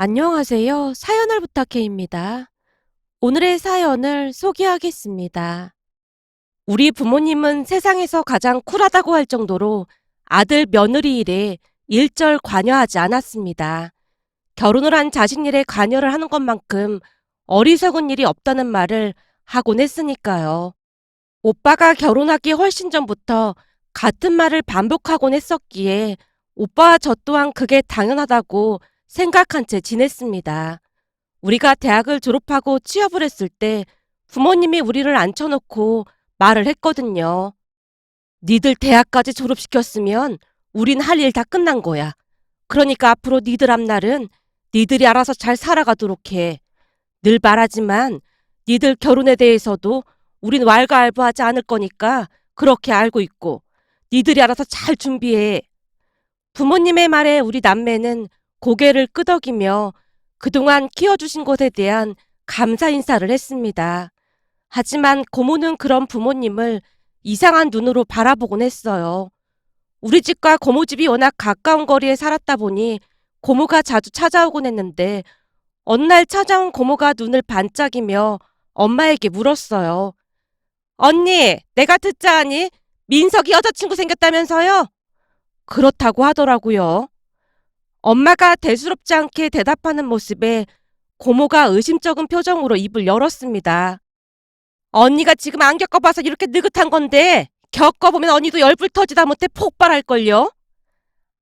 안녕하세요. 사연을 부탁해입니다. 오늘의 사연을 소개하겠습니다. 우리 부모님은 세상에서 가장 쿨하다고 할 정도로 아들 며느리 일에 일절 관여하지 않았습니다. 결혼을 한 자식 일에 관여를 하는 것만큼 어리석은 일이 없다는 말을 하곤 했으니까요. 오빠가 결혼하기 훨씬 전부터 같은 말을 반복하곤 했었기에 오빠와 저 또한 그게 당연하다고 생각한 채 지냈습니다. 우리가 대학을 졸업하고 취업을 했을 때 부모님이 우리를 앉혀놓고 말을 했거든요. 니들 대학까지 졸업시켰으면 우린 할 일 다 끝난 거야. 그러니까 앞으로 니들 앞날은 니들이 알아서 잘 살아가도록 해. 늘 말하지만 니들 결혼에 대해서도 우린 왈가왈부하지 않을 거니까 그렇게 알고 있고 니들이 알아서 잘 준비해. 부모님의 말에 우리 남매는 고개를 끄덕이며 그동안 키워주신 것에 대한 감사 인사를 했습니다. 하지만 고모는 그런 부모님을 이상한 눈으로 바라보곤 했어요. 우리 집과 고모 집이 워낙 가까운 거리에 살았다 보니 고모가 자주 찾아오곤 했는데 어느 날 찾아온 고모가 눈을 반짝이며 엄마에게 물었어요. 언니, 내가 듣자 하니 민석이 여자친구 생겼다면서요? 그렇다고 하더라고요. 엄마가 대수롭지 않게 대답하는 모습에 고모가 의심쩍은 표정으로 입을 열었습니다. 언니가 지금 안 겪어봐서 이렇게 느긋한 건데 겪어보면 언니도 열불 터지다 못해 폭발할걸요?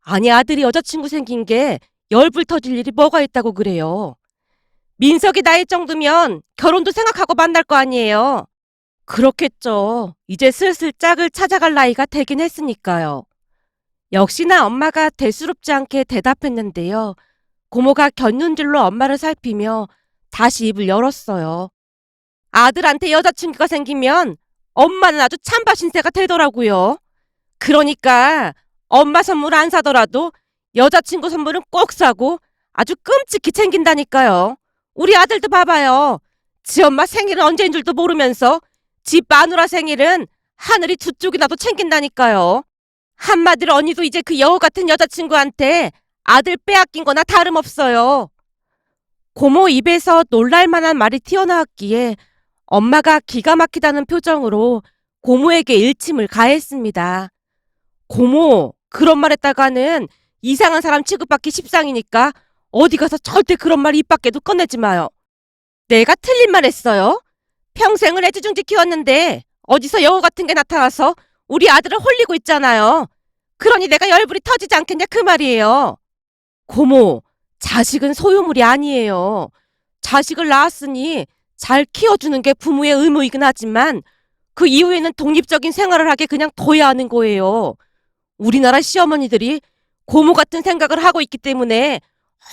아니 아들이 여자친구 생긴 게 열불 터질 일이 뭐가 있다고 그래요. 민석이 나이 정도면 결혼도 생각하고 만날 거 아니에요. 그렇겠죠. 이제 슬슬 짝을 찾아갈 나이가 되긴 했으니까요. 역시나 엄마가 대수롭지 않게 대답했는데요. 고모가 곁눈질로 엄마를 살피며 다시 입을 열었어요. 아들한테 여자친구가 생기면 엄마는 아주 찬바 신세가 되더라고요. 그러니까 엄마 선물 안 사더라도 여자친구 선물은 꼭 사고 아주 끔찍히 챙긴다니까요. 우리 아들도 봐봐요. 지 엄마 생일은 언제인 줄도 모르면서 집 마누라 생일은 하늘이 두 쪽이나도 챙긴다니까요. 한마디로 언니도 이제 그 여우 같은 여자친구한테 아들 빼앗긴 거나 다름없어요. 고모 입에서 놀랄만한 말이 튀어나왔기에 엄마가 기가 막히다는 표정으로 고모에게 일침을 가했습니다. 고모, 그런 말 했다가는 이상한 사람 취급받기 십상이니까 어디 가서 절대 그런 말 입 밖에도 꺼내지 마요. 내가 틀린 말 했어요? 평생을 애지중지 키웠는데 어디서 여우 같은 게 나타나서 우리 아들을 홀리고 있잖아요. 그러니 내가 열불이 터지지 않겠냐 그 말이에요. 고모, 자식은 소유물이 아니에요. 자식을 낳았으니 잘 키워주는 게 부모의 의무이긴 하지만 그 이후에는 독립적인 생활을 하게 그냥 둬야 하는 거예요. 우리나라 시어머니들이 고모 같은 생각을 하고 있기 때문에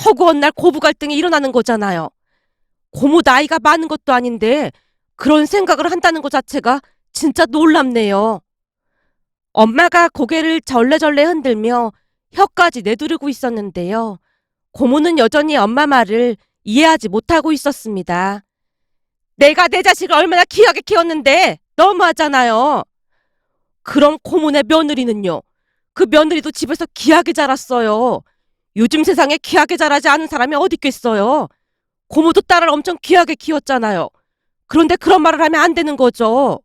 허구한 날 고부 갈등이 일어나는 거잖아요. 고모 나이가 많은 것도 아닌데 그런 생각을 한다는 것 자체가 진짜 놀랍네요. 엄마가 고개를 절레절레 흔들며 혀까지 내두르고 있었는데요. 고모는 여전히 엄마 말을 이해하지 못하고 있었습니다. 내가 내 자식을 얼마나 귀하게 키웠는데 너무하잖아요. 그럼 고모네 며느리는요. 그 며느리도 집에서 귀하게 자랐어요. 요즘 세상에 귀하게 자라지 않은 사람이 어디 있겠어요. 고모도 딸을 엄청 귀하게 키웠잖아요. 그런데 그런 말을 하면 안 되는 거죠.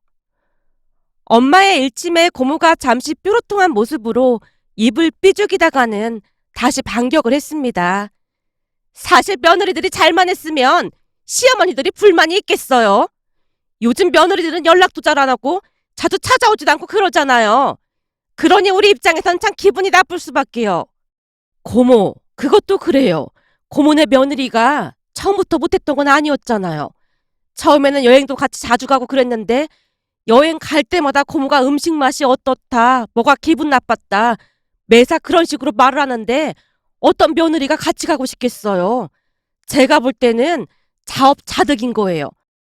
엄마의 일침에 고모가 잠시 뾰로통한 모습으로 입을 삐죽이다가는 다시 반격을 했습니다. 사실 며느리들이 잘만 했으면 시어머니들이 불만이 있겠어요. 요즘 며느리들은 연락도 잘 안 하고 자주 찾아오지도 않고 그러잖아요. 그러니 우리 입장에선 참 기분이 나쁠 수밖에요. 고모, 그것도 그래요. 고모네 며느리가 처음부터 못했던 건 아니었잖아요. 처음에는 여행도 같이 자주 가고 그랬는데 여행 갈 때마다 고모가 음식 맛이 어떻다, 뭐가 기분 나빴다, 매사 그런 식으로 말을 하는데 어떤 며느리가 같이 가고 싶겠어요. 제가 볼 때는 자업자득인 거예요.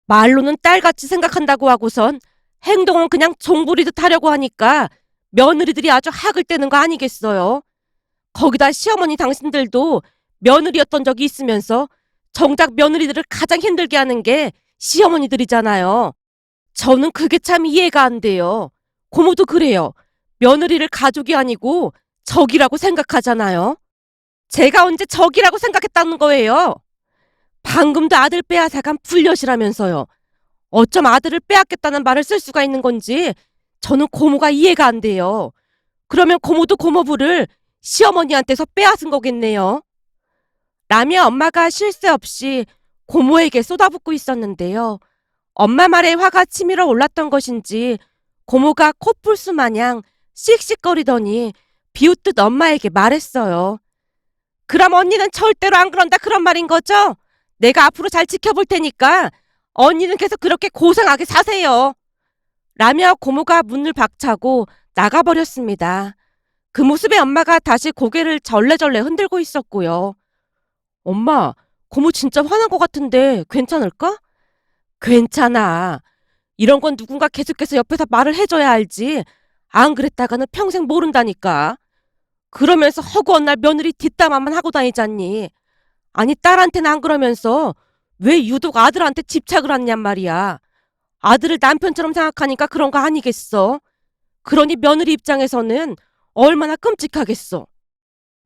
말로는 딸같이 생각한다고 하고선 행동은 그냥 종부리듯 하려고 하니까 며느리들이 아주 학을 떼는 거 아니겠어요? 거기다 시어머니 당신들도 며느리였던 적이 있으면서 정작 며느리들을 가장 힘들게 하는 게 시어머니들이잖아요. 저는 그게 참 이해가 안 돼요. 고모도 그래요. 며느리를 가족이 아니고 적이라고 생각하잖아요. 제가 언제 적이라고 생각했다는 거예요? 방금도 아들 빼앗아간 불려시라면서요. 어쩜 아들을 빼앗겠다는 말을 쓸 수가 있는 건지 저는 고모가 이해가 안 돼요. 그러면 고모도 고모부를 시어머니한테서 빼앗은 거겠네요. 라며 엄마가 쉴 새 없이 고모에게 쏟아붓고 있었는데요. 엄마 말에 화가 치밀어 올랐던 것인지 고모가 코뿔수 마냥 씩씩거리더니 비웃듯 엄마에게 말했어요. 그럼 언니는 절대로 안 그런다 그런 말인 거죠? 내가 앞으로 잘 지켜볼 테니까 언니는 계속 그렇게 고상하게 사세요. 라며 고모가 문을 박차고 나가버렸습니다. 그 모습에 엄마가 다시 고개를 절레절레 흔들고 있었고요. 엄마, 고모 진짜 화난 것 같은데 괜찮을까? 괜찮아. 이런 건 누군가 계속해서 옆에서 말을 해줘야 알지. 안 그랬다가는 평생 모른다니까. 그러면서 허구한 날 며느리 뒷담화만 하고 다니잖니. 아니 딸한테는 안 그러면서 왜 유독 아들한테 집착을 하냔 말이야. 아들을 남편처럼 생각하니까 그런 거 아니겠어? 그러니 며느리 입장에서는 얼마나 끔찍하겠어.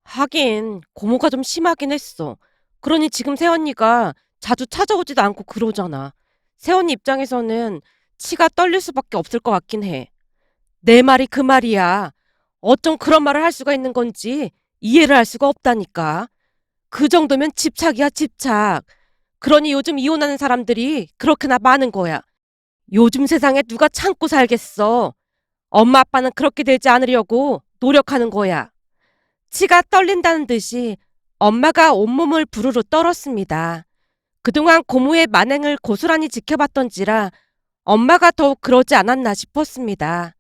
하긴 고모가 좀 심하긴 했어. 그러니 지금 새언니가 자주 찾아오지도 않고 그러잖아. 새언니 입장에서는 치가 떨릴 수밖에 없을 것 같긴 해. 내 말이 그 말이야. 어쩜 그런 말을 할 수가 있는 건지 이해를 할 수가 없다니까. 그 정도면 집착이야, 집착. 그러니 요즘 이혼하는 사람들이 그렇게나 많은 거야. 요즘 세상에 누가 참고 살겠어. 엄마 아빠는 그렇게 되지 않으려고 노력하는 거야. 치가 떨린다는 듯이 엄마가 온몸을 부르르 떨었습니다. 그동안 고모의 만행을 고스란히 지켜봤던지라 엄마가 더욱 그러지 않았나 싶었습니다.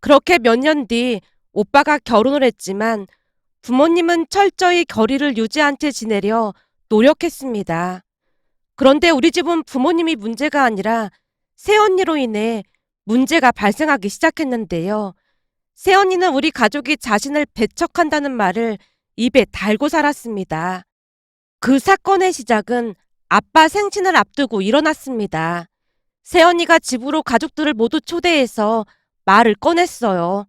그렇게 몇 년 뒤 오빠가 결혼을 했지만 부모님은 철저히 결의를 유지한 채 지내려 노력했습니다. 그런데 우리 집은 부모님이 문제가 아니라 새언니로 인해 문제가 발생하기 시작했는데요. 새언니는 우리 가족이 자신을 배척한다는 말을 입에 달고 살았습니다. 그 사건의 시작은 아빠 생신을 앞두고 일어났습니다. 새언니가 집으로 가족들을 모두 초대해서 말을 꺼냈어요.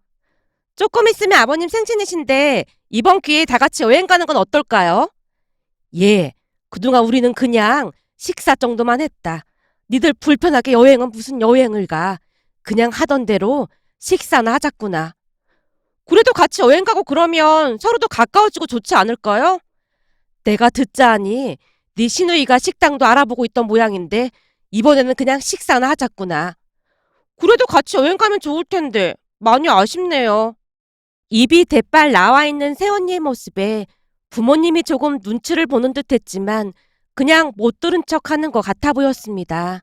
조금 있으면 아버님 생신이신데 이번 기회에 다 같이 여행 가는 건 어떨까요? 예, 그동안 우리는 그냥 식사 정도만 했다. 니들 불편하게 여행은 무슨 여행을 가. 그냥 하던 대로 식사나 하자꾸나. 그래도 같이 여행 가고 그러면 서로도 가까워지고 좋지 않을까요? 내가 듣자 하니 네 시누이가 식당도 알아보고 있던 모양인데 이번에는 그냥 식사나 하자꾸나. 그래도 같이 여행 가면 좋을 텐데 많이 아쉽네요. 입이 대빨 나와 있는 새언니의 모습에 부모님이 조금 눈치를 보는 듯 했지만 그냥 못 들은 척 하는 것 같아 보였습니다.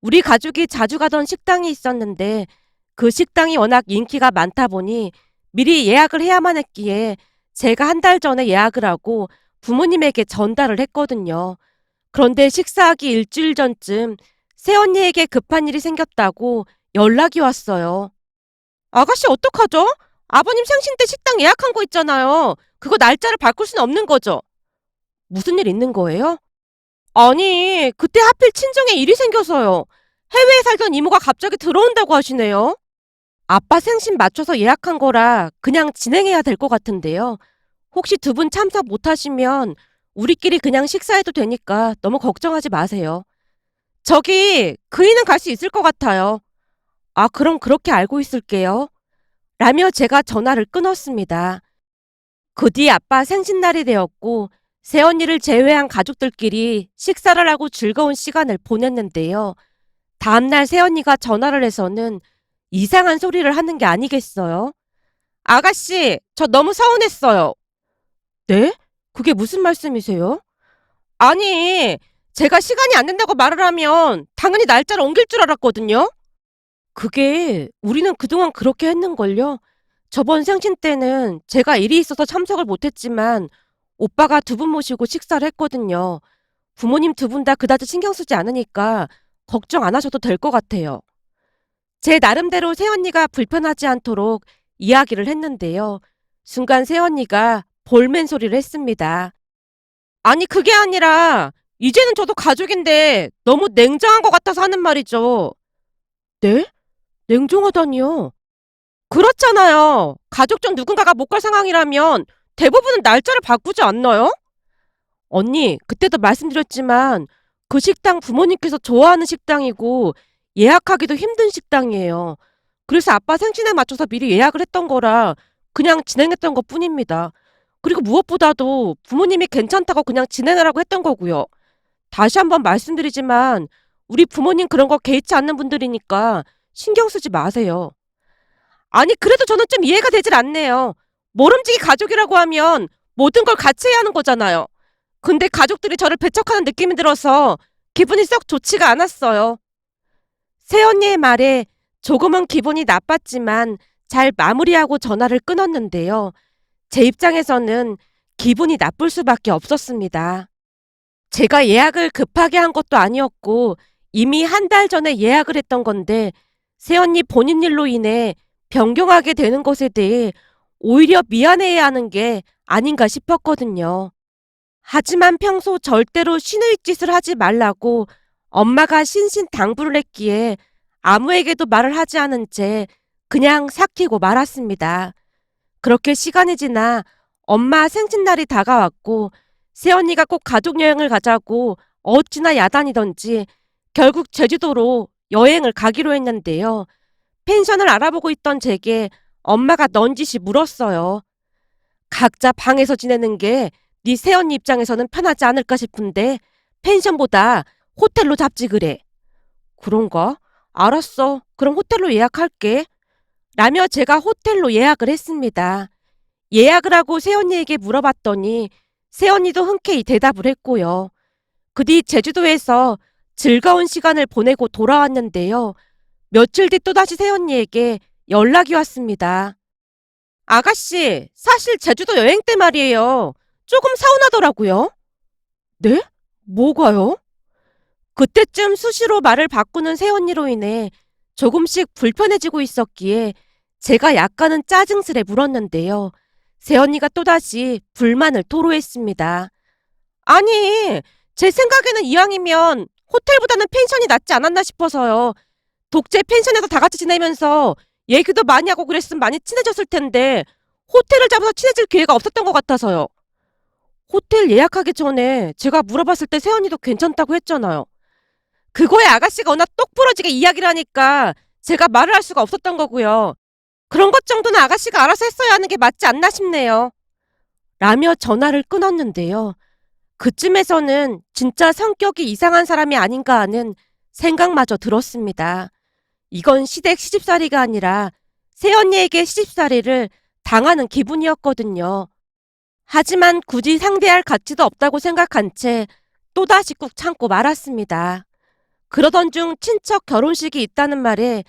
우리 가족이 자주 가던 식당이 있었는데 그 식당이 워낙 인기가 많다 보니 미리 예약을 해야만 했기에 제가 한 달 전에 예약을 하고 부모님에게 전달을 했거든요. 그런데 식사하기 일주일 전쯤 새언니에게 급한 일이 생겼다고 연락이 왔어요. 아가씨 어떡하죠? 아버님 생신 때 식당 예약한 거 있잖아요. 그거 날짜를 바꿀 수는 없는 거죠. 무슨 일 있는 거예요? 아니, 그때 하필 친정에 일이 생겨서요. 해외에 살던 이모가 갑자기 들어온다고 하시네요. 아빠 생신 맞춰서 예약한 거라 그냥 진행해야 될 것 같은데요. 혹시 두 분 참석 못 하시면 우리끼리 그냥 식사해도 되니까 너무 걱정하지 마세요. 저기, 그이는 갈 수 있을 것 같아요. 아, 그럼 그렇게 알고 있을게요. 라며 제가 전화를 끊었습니다. 그 뒤 아빠 생신날이 되었고, 새언니를 제외한 가족들끼리 식사를 하고 즐거운 시간을 보냈는데요. 다음날 새언니가 전화를 해서는 이상한 소리를 하는 게 아니겠어요? 아가씨, 저 너무 서운했어요. 네? 그게 무슨 말씀이세요? 아니, 제가 시간이 안 된다고 말을 하면 당연히 날짜를 옮길 줄 알았거든요. 그게 우리는 그동안 그렇게 했는걸요. 저번 생신 때는 제가 일이 있어서 참석을 못했지만 오빠가 두 분 모시고 식사를 했거든요. 부모님 두 분 다 그다지 신경 쓰지 않으니까 걱정 안 하셔도 될 것 같아요. 제 나름대로 새언니가 불편하지 않도록 이야기를 했는데요. 순간 새언니가 볼멘 소리를 했습니다. 아니, 그게 아니라, 이제는 저도 가족인데 너무 냉정한 것 같아서 하는 말이죠. 네? 냉정하다니요? 그렇잖아요. 가족 중 누군가가 못 갈 상황이라면 대부분은 날짜를 바꾸지 않나요? 언니, 그때도 말씀드렸지만 그 식당 부모님께서 좋아하는 식당이고 예약하기도 힘든 식당이에요. 그래서 아빠 생신에 맞춰서 미리 예약을 했던 거라 그냥 진행했던 것 뿐입니다. 그리고 무엇보다도 부모님이 괜찮다고 그냥 진행하라고 했던 거고요. 다시 한번 말씀드리지만 우리 부모님 그런 거 개의치 않는 분들이니까 신경 쓰지 마세요. 아니, 그래도 저는 좀 이해가 되질 않네요. 모름지기 가족이라고 하면 모든 걸 같이 해야 하는 거잖아요. 근데 가족들이 저를 배척하는 느낌이 들어서 기분이 썩 좋지가 않았어요. 새언니의 말에 조금은 기분이 나빴지만 잘 마무리하고 전화를 끊었는데요. 제 입장에서는 기분이 나쁠 수밖에 없었습니다. 제가 예약을 급하게 한 것도 아니었고 이미 한 달 전에 예약을 했던 건데 새언니 본인 일로 인해 변경하게 되는 것에 대해 오히려 미안해야 하는 게 아닌가 싶었거든요. 하지만 평소 절대로 신의 짓을 하지 말라고 엄마가 신신 당부를 했기에 아무에게도 말을 하지 않은 채 그냥 삭히고 말았습니다. 그렇게 시간이 지나 엄마 생신날이 다가왔고 새언니가 꼭 가족여행을 가자고 어찌나 야단이던지 결국 제주도로 여행을 가기로 했는데요. 펜션을 알아보고 있던 제게 엄마가 넌지시 물었어요. 각자 방에서 지내는 게 네 새언니 입장에서는 편하지 않을까 싶은데 펜션보다 호텔로 잡지 그래. 그런가? 알았어. 그럼 호텔로 예약할게. 라며 제가 호텔로 예약을 했습니다. 예약을 하고 새언니에게 물어봤더니 새언니도 흔쾌히 대답을 했고요. 그 뒤 제주도에서 즐거운 시간을 보내고 돌아왔는데요. 며칠 뒤 또다시 새언니에게 연락이 왔습니다. 아가씨, 사실 제주도 여행 때 말이에요. 조금 서운하더라고요. 네? 뭐가요? 그때쯤 수시로 말을 바꾸는 새언니로 인해 조금씩 불편해지고 있었기에 제가 약간은 짜증스레 물었는데요. 새언니가 또다시 불만을 토로했습니다. 아니, 제 생각에는 이왕이면 호텔보다는 펜션이 낫지 않았나 싶어서요. 독재 펜션에서 다 같이 지내면서 얘기도 많이 하고 그랬으면 많이 친해졌을 텐데 호텔을 잡아서 친해질 기회가 없었던 것 같아서요. 호텔 예약하기 전에 제가 물어봤을 때 세연이도 괜찮다고 했잖아요. 그거에 아가씨가 워낙 똑부러지게 이야기를 하니까 제가 말을 할 수가 없었던 거고요. 그런 것 정도는 아가씨가 알아서 했어야 하는 게 맞지 않나 싶네요. 라며 전화를 끊었는데요. 그쯤에서는 진짜 성격이 이상한 사람이 아닌가 하는 생각마저 들었습니다. 이건 시댁 시집살이가 아니라 새언니에게 시집살이를 당하는 기분이었거든요. 하지만 굳이 상대할 가치도 없다고 생각한 채 또다시 꾹 참고 말았습니다. 그러던 중 친척 결혼식이 있다는 말에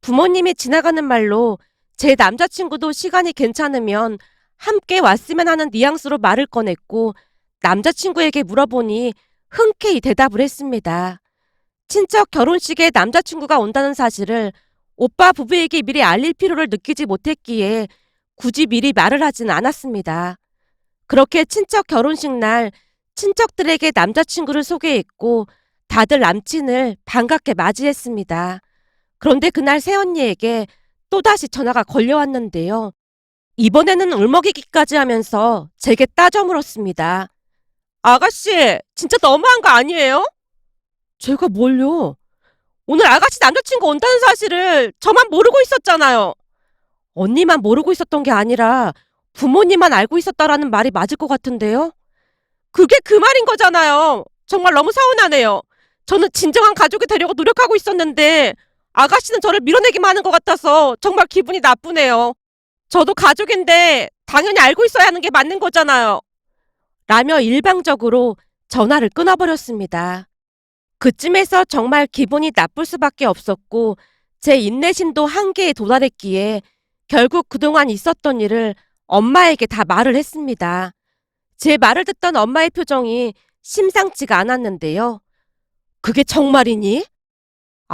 부모님이 지나가는 말로 제 남자친구도 시간이 괜찮으면 함께 왔으면 하는 뉘앙스로 말을 꺼냈고 남자친구에게 물어보니 흔쾌히 대답을 했습니다. 친척 결혼식에 남자친구가 온다는 사실을 오빠 부부에게 미리 알릴 필요를 느끼지 못했기에 굳이 미리 말을 하진 않았습니다. 그렇게 친척 결혼식 날 친척들에게 남자친구를 소개했고 다들 남친을 반갑게 맞이했습니다. 그런데 그날 새언니에게 또다시 전화가 걸려왔는데요. 이번에는 울먹이기까지 하면서 제게 따져 물었습니다. 아가씨, 진짜 너무한 거 아니에요? 제가 뭘요? 오늘 아가씨 남자친구 온다는 사실을 저만 모르고 있었잖아요. 언니만 모르고 있었던 게 아니라 부모님만 알고 있었다라는 말이 맞을 것 같은데요? 그게 그 말인 거잖아요. 정말 너무 서운하네요. 저는 진정한 가족이 되려고 노력하고 있었는데 아가씨는 저를 밀어내기만 하는 것 같아서 정말 기분이 나쁘네요. 저도 가족인데 당연히 알고 있어야 하는 게 맞는 거잖아요. 라며 일방적으로 전화를 끊어버렸습니다. 그쯤에서 정말 기분이 나쁠 수밖에 없었고 제 인내심도 한계에 도달했기에 결국 그동안 있었던 일을 엄마에게 다 말을 했습니다. 제 말을 듣던 엄마의 표정이 심상치가 않았는데요. 그게 정말이니?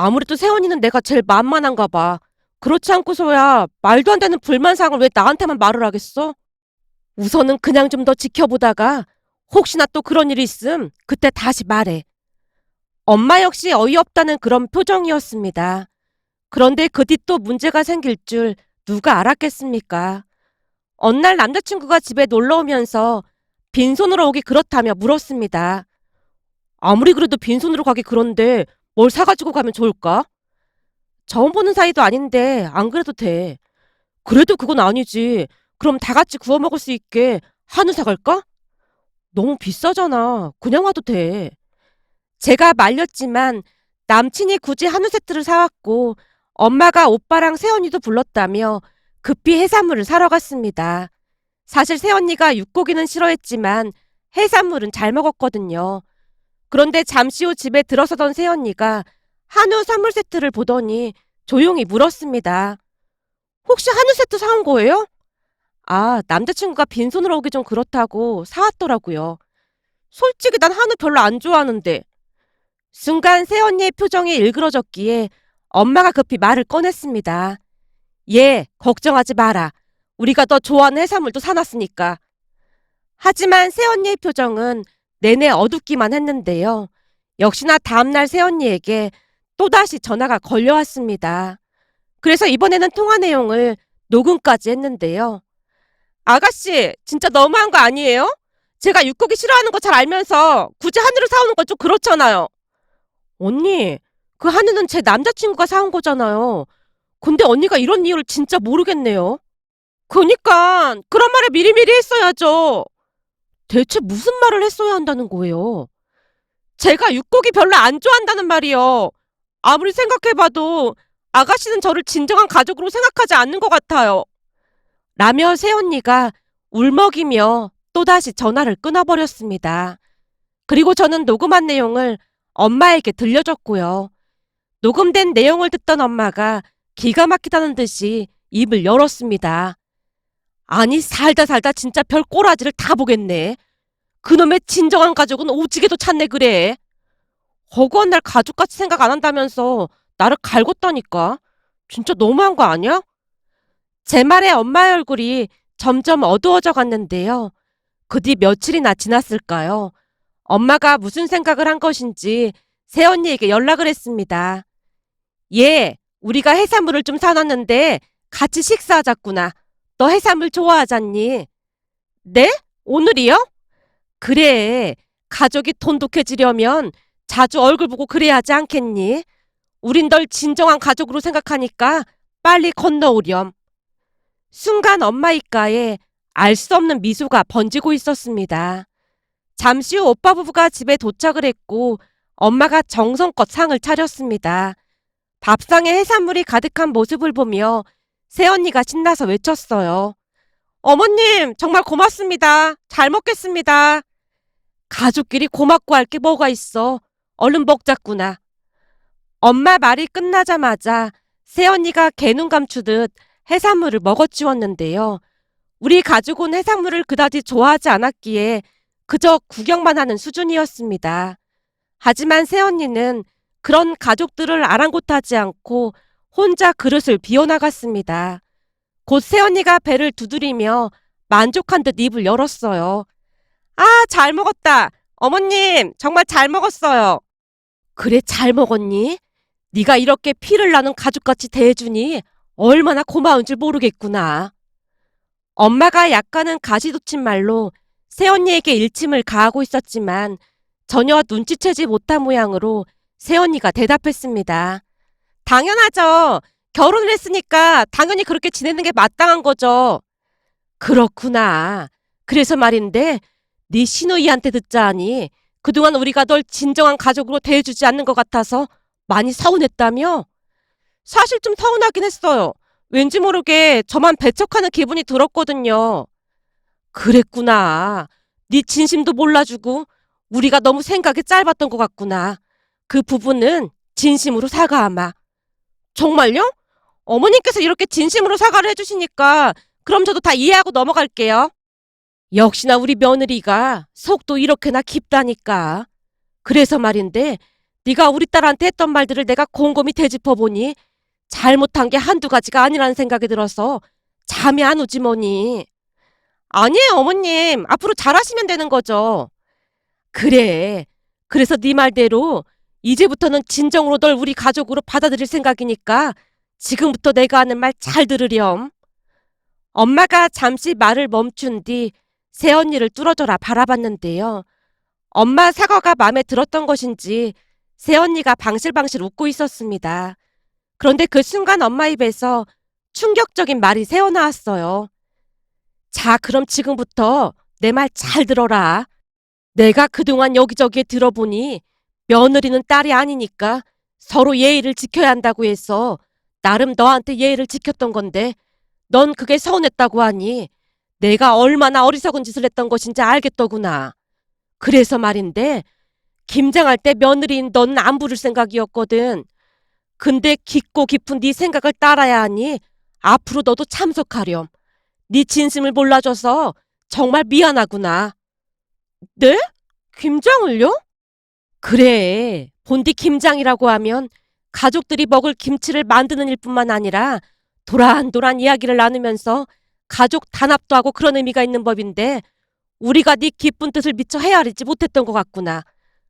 아무래도 세원이는 내가 제일 만만한가 봐. 그렇지 않고서야 말도 안 되는 불만사항을 왜 나한테만 말을 하겠어? 우선은 그냥 좀 더 지켜보다가 혹시나 또 그런 일이 있음 그때 다시 말해. 엄마 역시 어이없다는 그런 표정이었습니다. 그런데 그 뒤 또 문제가 생길 줄 누가 알았겠습니까? 어느 날 남자친구가 집에 놀러 오면서 빈손으로 오기 그렇다며 물었습니다. 아무리 그래도 빈손으로 가기 그런데 뭘 사가지고 가면 좋을까? 처음 보는 사이도 아닌데 안 그래도 돼. 그래도 그건 아니지. 그럼 다 같이 구워 먹을 수 있게 한우 사갈까? 너무 비싸잖아. 그냥 와도 돼. 제가 말렸지만 남친이 굳이 한우 세트를 사왔고 엄마가 오빠랑 새언니도 불렀다며 급히 해산물을 사러 갔습니다. 사실 새언니가 육고기는 싫어했지만 해산물은 잘 먹었거든요. 그런데 잠시 후 집에 들어서던 새언니가 한우 선물 세트를 보더니 조용히 물었습니다. 혹시 한우 세트 사온 거예요? 아, 남자친구가 빈손으로 오기 좀 그렇다고 사왔더라고요. 솔직히 난 한우 별로 안 좋아하는데. 순간 새언니의 표정이 일그러졌기에 엄마가 급히 말을 꺼냈습니다. 예, 걱정하지 마라. 우리가 더 좋아하는 해산물도 사놨으니까. 하지만 새언니의 표정은 내내 어둡기만 했는데요. 역시나 다음날 새언니에게 또다시 전화가 걸려왔습니다. 그래서 이번에는 통화 내용을 녹음까지 했는데요. 아가씨, 진짜 너무한 거 아니에요? 제가 육고기 싫어하는 거 잘 알면서 굳이 한우를 사오는 건 좀 그렇잖아요. 언니, 그 한우는 제 남자친구가 사온 거잖아요. 근데 언니가 이런 이유를 진짜 모르겠네요. 그니까 그런 말을 미리미리 했어야죠. 대체 무슨 말을 했어야 한다는 거예요? 제가 육고기 별로 안 좋아한다는 말이요. 아무리 생각해봐도 아가씨는 저를 진정한 가족으로 생각하지 않는 것 같아요. 라며 새언니가 울먹이며 또다시 전화를 끊어버렸습니다. 그리고 저는 녹음한 내용을 엄마에게 들려줬고요. 녹음된 내용을 듣던 엄마가 기가 막히다는 듯이 입을 열었습니다. 아니 살다 살다 진짜 별 꼬라지를 다 보겠네. 그놈의 진정한 가족은 오지게도 찾네 그래. 허구한 날 가족같이 생각 안 한다면서 나를 갈궜다니까. 진짜 너무한 거 아니야? 제 말에 엄마의 얼굴이 점점 어두워져 갔는데요. 그 뒤 며칠이나 지났을까요? 엄마가 무슨 생각을 한 것인지 새언니에게 연락을 했습니다. 예, 우리가 해산물을 좀 사놨는데 같이 식사하자꾸나. 너 해산물 좋아하잖니? 네? 오늘이요? 그래. 가족이 돈독해지려면 자주 얼굴 보고 그래야 하지 않겠니? 우린 널 진정한 가족으로 생각하니까 빨리 건너오렴. 순간 엄마 입가에 알 수 없는 미소가 번지고 있었습니다. 잠시 후 오빠 부부가 집에 도착을 했고 엄마가 정성껏 상을 차렸습니다. 밥상에 해산물이 가득한 모습을 보며 새언니가 신나서 외쳤어요. 어머님, 정말 고맙습니다. 잘 먹겠습니다. 가족끼리 고맙고 할 게 뭐가 있어. 얼른 먹자꾸나. 엄마 말이 끝나자마자 새언니가 개눈 감추듯 해산물을 먹어치웠는데요. 우리 가족은 해산물을 그다지 좋아하지 않았기에 그저 구경만 하는 수준이었습니다. 하지만 새언니는 그런 가족들을 아랑곳하지 않고 혼자 그릇을 비워나갔습니다. 곧 새언니가 배를 두드리며 만족한 듯 입을 열었어요. 아, 잘 먹었다. 어머님, 정말 잘 먹었어요. 그래, 잘 먹었니? 네가 이렇게 피를 나는 가족같이 대해주니 얼마나 고마운 줄 모르겠구나. 엄마가 약간은 가시돋친 말로 새언니에게 일침을 가하고 있었지만 전혀 눈치채지 못한 모양으로 새언니가 대답했습니다. 당연하죠. 결혼을 했으니까 당연히 그렇게 지내는 게 마땅한 거죠. 그렇구나. 그래서 말인데 네 시누이한테 듣자 하니 그동안 우리가 널 진정한 가족으로 대해주지 않는 것 같아서 많이 서운했다며? 사실 좀 서운하긴 했어요. 왠지 모르게 저만 배척하는 기분이 들었거든요. 그랬구나. 네 진심도 몰라주고 우리가 너무 생각이 짧았던 것 같구나. 그 부분은 진심으로 사과하마. 정말요? 어머님께서 이렇게 진심으로 사과를 해주시니까 그럼 저도 다 이해하고 넘어갈게요. 역시나 우리 며느리가 속도 이렇게나 깊다니까. 그래서 말인데 네가 우리 딸한테 했던 말들을 내가 곰곰이 되짚어보니 잘못한 게 한두 가지가 아니라는 생각이 들어서 잠이 안 오지 뭐니. 아니에요 어머님. 앞으로 잘하시면 되는 거죠. 그래. 그래서 네 말대로 이제부터는 진정으로 널 우리 가족으로 받아들일 생각이니까 지금부터 내가 하는 말 잘 들으렴. 엄마가 잠시 말을 멈춘 뒤 새언니를 뚫어져라 바라봤는데요. 엄마 사과가 마음에 들었던 것인지 새언니가 방실방실 웃고 있었습니다. 그런데 그 순간 엄마 입에서 충격적인 말이 새어나왔어요. 자, 그럼 지금부터 내 말 잘 들어라. 내가 그동안 여기저기에 들어보니 며느리는 딸이 아니니까 서로 예의를 지켜야 한다고 해서 나름 너한테 예의를 지켰던 건데 넌 그게 서운했다고 하니 내가 얼마나 어리석은 짓을 했던 것인지 알겠더구나. 그래서 말인데 김장할 때 며느리인 너는 안 부를 생각이었거든. 근데 깊고 깊은 네 생각을 따라야 하니 앞으로 너도 참석하렴. 네 진심을 몰라줘서 정말 미안하구나. 네? 김장을요? 그래. 본디 김장이라고 하면 가족들이 먹을 김치를 만드는 일뿐만 아니라 도란도란 이야기를 나누면서 가족 단합도 하고 그런 의미가 있는 법인데 우리가 네 기쁜 뜻을 미처 헤아리지 못했던 것 같구나.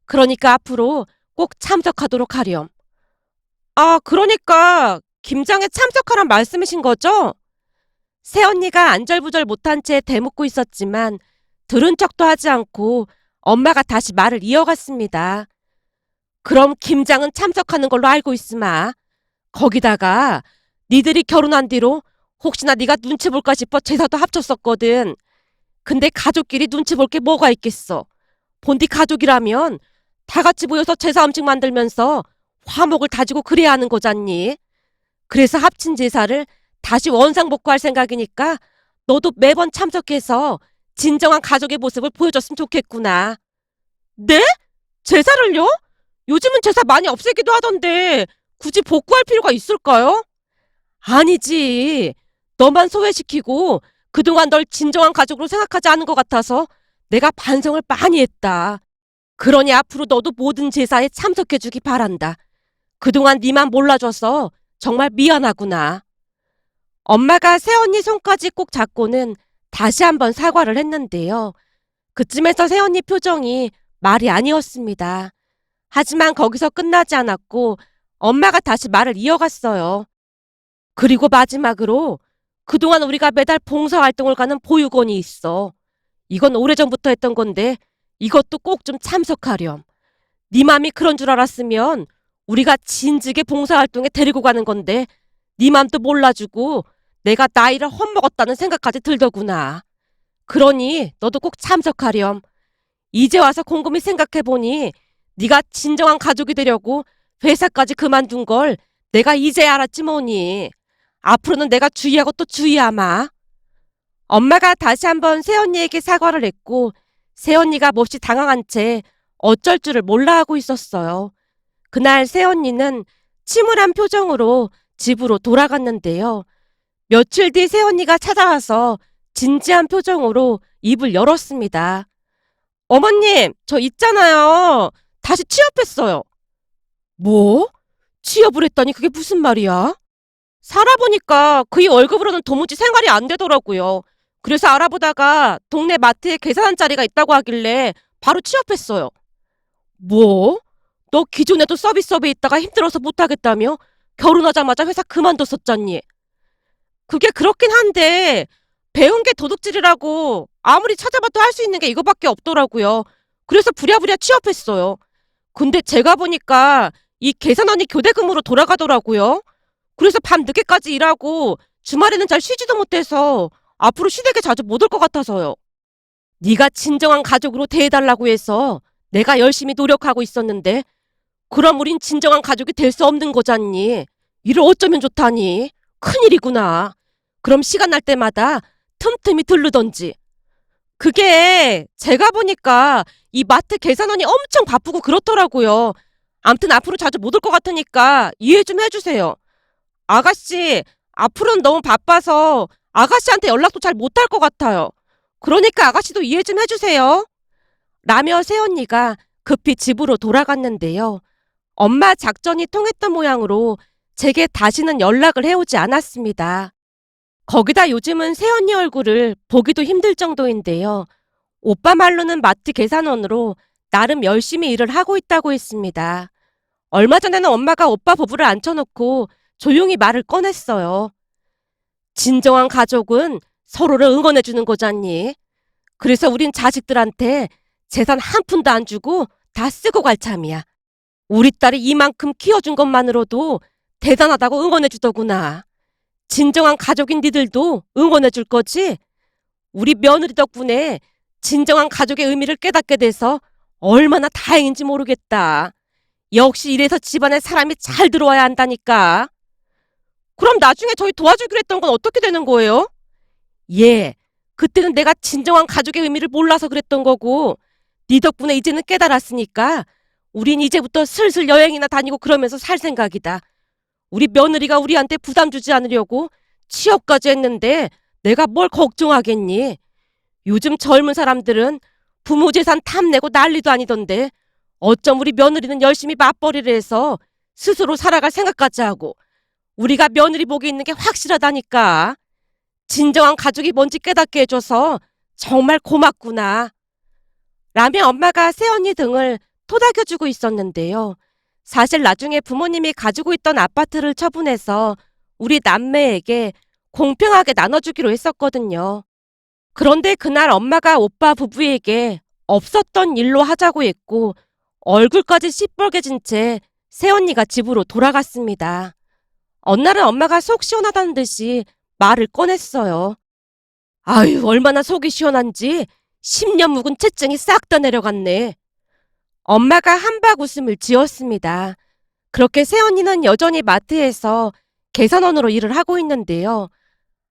그러니까 앞으로 꼭 참석하도록 하렴. 아, 그러니까 김장에 참석하란 말씀이신 거죠? 새언니가 안절부절 못한 채 대묻고 있었지만 들은 척도 하지 않고 엄마가 다시 말을 이어갔습니다. 그럼 김장은 참석하는 걸로 알고 있으마. 거기다가 니들이 결혼한 뒤로 혹시나 네가 눈치 볼까 싶어 제사도 합쳤었거든. 근데 가족끼리 눈치 볼 게 뭐가 있겠어. 본디 가족이라면 다 같이 모여서 제사 음식 만들면서 화목을 다지고 그래야 하는 거잖니. 그래서 합친 제사를 다시 원상복구할 생각이니까 너도 매번 참석해서 진정한 가족의 모습을 보여줬으면 좋겠구나. 네? 제사를요? 요즘은 제사 많이 없애기도 하던데 굳이 복구할 필요가 있을까요? 아니지. 너만 소외시키고 그동안 널 진정한 가족으로 생각하지 않은 것 같아서 내가 반성을 많이 했다. 그러니 앞으로 너도 모든 제사에 참석해주기 바란다. 그동안 네만 몰라줘서 정말 미안하구나. 엄마가 새언니 손까지 꼭 잡고는 다시 한번 사과를 했는데요. 그쯤에서 새언니 표정이 말이 아니었습니다. 하지만 거기서 끝나지 않았고 엄마가 다시 말을 이어갔어요. 그리고 마지막으로 그동안 우리가 매달 봉사 활동을 가는 보육원이 있어. 이건 오래전부터 했던 건데 이것도 꼭 좀 참석하렴. 네 맘이 그런 줄 알았으면 우리가 진즉에 봉사 활동에 데리고 가는 건데 네 맘도 몰라주고 내가 나이를 헛먹었다는 생각까지 들더구나. 그러니 너도 꼭 참석하렴. 이제 와서 곰곰이 생각해보니 네가 진정한 가족이 되려고 회사까지 그만둔 걸 내가 이제 알았지 뭐니. 앞으로는 내가 주의하고 또 주의하마. 엄마가 다시 한번 새언니에게 사과를 했고 새언니가 몹시 당황한 채 어쩔 줄을 몰라 하고 있었어요. 그날 새언니는 침울한 표정으로 집으로 돌아갔는데요. 며칠 뒤 새언니가 찾아와서 진지한 표정으로 입을 열었습니다. 어머님, 저 있잖아요. 다시 취업했어요. 뭐? 취업을 했다니 그게 무슨 말이야? 살아보니까 그의 월급으로는 도무지 생활이 안 되더라고요. 그래서 알아보다가 동네 마트에 계산한 자리가 있다고 하길래 바로 취업했어요. 뭐? 너 기존에도 서비스업에 있다가 힘들어서 못하겠다며 결혼하자마자 회사 그만뒀었잖니. 그게 그렇긴 한데 배운 게 도둑질이라고 아무리 찾아봐도 할 수 있는 게 이거밖에 없더라고요. 그래서 부랴부랴 취업했어요. 근데 제가 보니까 이 계산원이 교대금으로 돌아가더라고요. 그래서 밤 늦게까지 일하고 주말에는 잘 쉬지도 못해서 앞으로 시댁에 자주 못 올 것 같아서요. 네가 진정한 가족으로 대해달라고 해서 내가 열심히 노력하고 있었는데 그럼 우린 진정한 가족이 될 수 없는 거잖니. 이를 어쩌면 좋다니. 큰일이구나. 그럼 시간 날 때마다 틈틈이 들르던지. 그게 제가 보니까 이 마트 계산원이 엄청 바쁘고 그렇더라고요. 암튼 앞으로 자주 못 올 것 같으니까 이해 좀 해주세요. 아가씨, 앞으로는 너무 바빠서 아가씨한테 연락도 잘 못할 것 같아요. 그러니까 아가씨도 이해 좀 해주세요. 라며 새언니가 급히 집으로 돌아갔는데요. 엄마 작전이 통했던 모양으로 제게 다시는 연락을 해오지 않았습니다. 거기다 요즘은 새언니 얼굴을 보기도 힘들 정도인데요. 오빠 말로는 마트 계산원으로 나름 열심히 일을 하고 있다고 했습니다. 얼마 전에는 엄마가 오빠 부부를 앉혀놓고 조용히 말을 꺼냈어요. 진정한 가족은 서로를 응원해 주는 거잖니. 그래서 우린 자식들한테 재산 한 푼도 안 주고 다 쓰고 갈 참이야. 우리 딸이 이만큼 키워준 것만으로도 대단하다고 응원해 주더구나. 진정한 가족인 니들도 응원해 줄 거지? 우리 며느리 덕분에 진정한 가족의 의미를 깨닫게 돼서 얼마나 다행인지 모르겠다. 역시 이래서 집안에 사람이 잘 들어와야 한다니까. 그럼 나중에 저희 도와주기로 했던 건 어떻게 되는 거예요? 예, 그때는 내가 진정한 가족의 의미를 몰라서 그랬던 거고, 네 덕분에 이제는 깨달았으니까, 우린 이제부터 슬슬 여행이나 다니고 그러면서 살 생각이다. 우리 며느리가 우리한테 부담 주지 않으려고 취업까지 했는데 내가 뭘 걱정하겠니? 요즘 젊은 사람들은 부모 재산 탐내고 난리도 아니던데 어쩜 우리 며느리는 열심히 맞벌이를 해서 스스로 살아갈 생각까지 하고 우리가 며느리 복이 있는 게 확실하다니까. 진정한 가족이 뭔지 깨닫게 해줘서 정말 고맙구나. 라며 엄마가 새언니 등을 토닥여주고 있었는데요. 사실 나중에 부모님이 가지고 있던 아파트를 처분해서 우리 남매에게 공평하게 나눠주기로 했었거든요. 그런데 그날 엄마가 오빠 부부에게 없었던 일로 하자고 했고 얼굴까지 시뻘개진 채 새언니가 집으로 돌아갔습니다. 어느 날은 엄마가 속 시원하다는 듯이 말을 꺼냈어요. 아유, 얼마나 속이 시원한지 10년 묵은 채증이 싹 다 내려갔네. 엄마가 한박 웃음을 지었습니다. 그렇게 새언니는 여전히 마트에서 계산원으로 일을 하고 있는데요.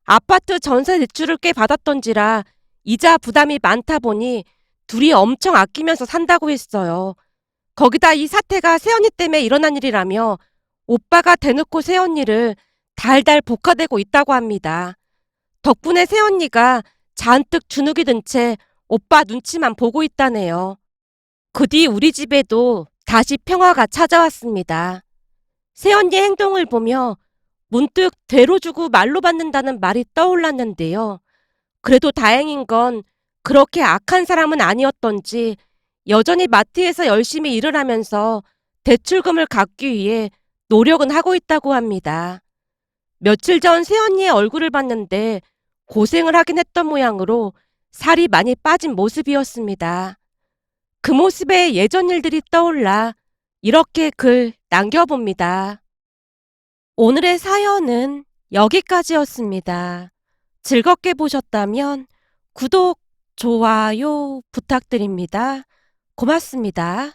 아파트 전세 대출을 꽤 받았던지라 이자 부담이 많다 보니 둘이 엄청 아끼면서 산다고 했어요. 거기다 이 사태가 새언니 때문에 일어난 일이라며 오빠가 대놓고 새언니를 달달 복화되고 있다고 합니다. 덕분에 새언니가 잔뜩 주눅이 든 채 오빠 눈치만 보고 있다네요. 그 뒤 우리 집에도 다시 평화가 찾아왔습니다. 새언니 행동을 보며 문득 되로 주고 말로 받는다는 말이 떠올랐는데요. 그래도 다행인 건 그렇게 악한 사람은 아니었던지 여전히 마트에서 열심히 일을 하면서 대출금을 갚기 위해 노력은 하고 있다고 합니다. 며칠 전 새언니의 얼굴을 봤는데 고생을 하긴 했던 모양으로 살이 많이 빠진 모습이었습니다. 그 모습에 예전 일들이 떠올라 이렇게 글 남겨봅니다. 오늘의 사연은 여기까지였습니다. 즐겁게 보셨다면 구독, 좋아요 부탁드립니다. 고맙습니다.